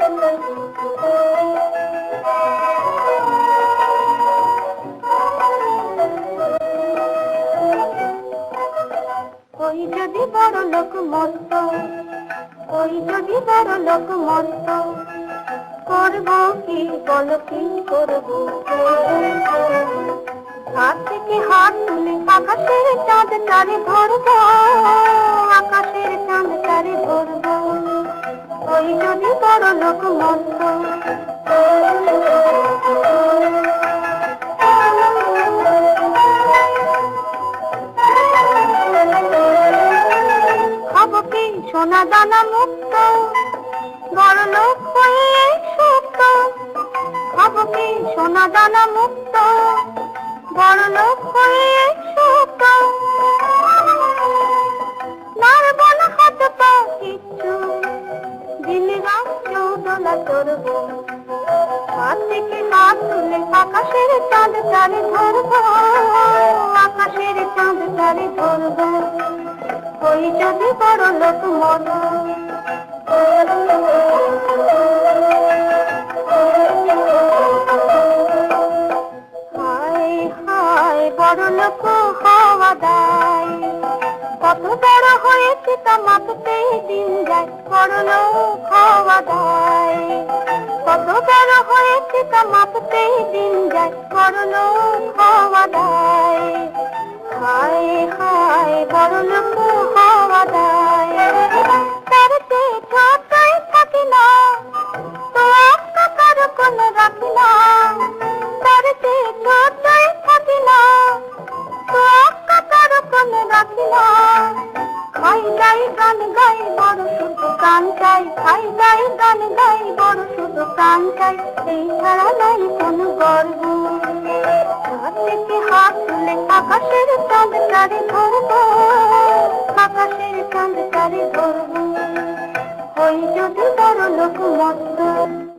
ওই যদি বড় লোক মরত, ওই যদি বড় লোক মরত, করব কি, বলো কি করব? হাত থেকে হাত তুলে আকাশের চাঁদ তারে ধরবো। বড় লোক হব সোনা দানা মুক্ত বড় লোক হয়ে সুপ্ত হব কি সোনা দানা মুক্ত বড় লোক হয়ে চৌদলা চড়ব হাত থেকে তুলে আকাশের চাঁদ তারে ধরবো। আকাশের চাঁদ তারে ধরবো। ওই যদি বড় লোক মন। দায়। কত বড় হয়েছে তা মাপতে দিন যায়। বড় লোক হওয়া বড় হয়েছে তা মাপতে দিন যায় লোক হওয়া দায়। হায় হায় বড় লোক হওয়া দায়। তার চেয়ে ছোটই থাকি না তো একটা কারও কোনো রাখি না তার চেয়ে ছোটই থাকি না তো একটা কারও কোনো রাখি না খাই গাই গান গাই বড় শুধু গান চাই খাই গাই গান গাই। চাই এই নাই কোনো গর্ব। থেকে হাত তুলে আকাশের চাঁদ তারে ধরব। আকাশের যদি বড় লোক মত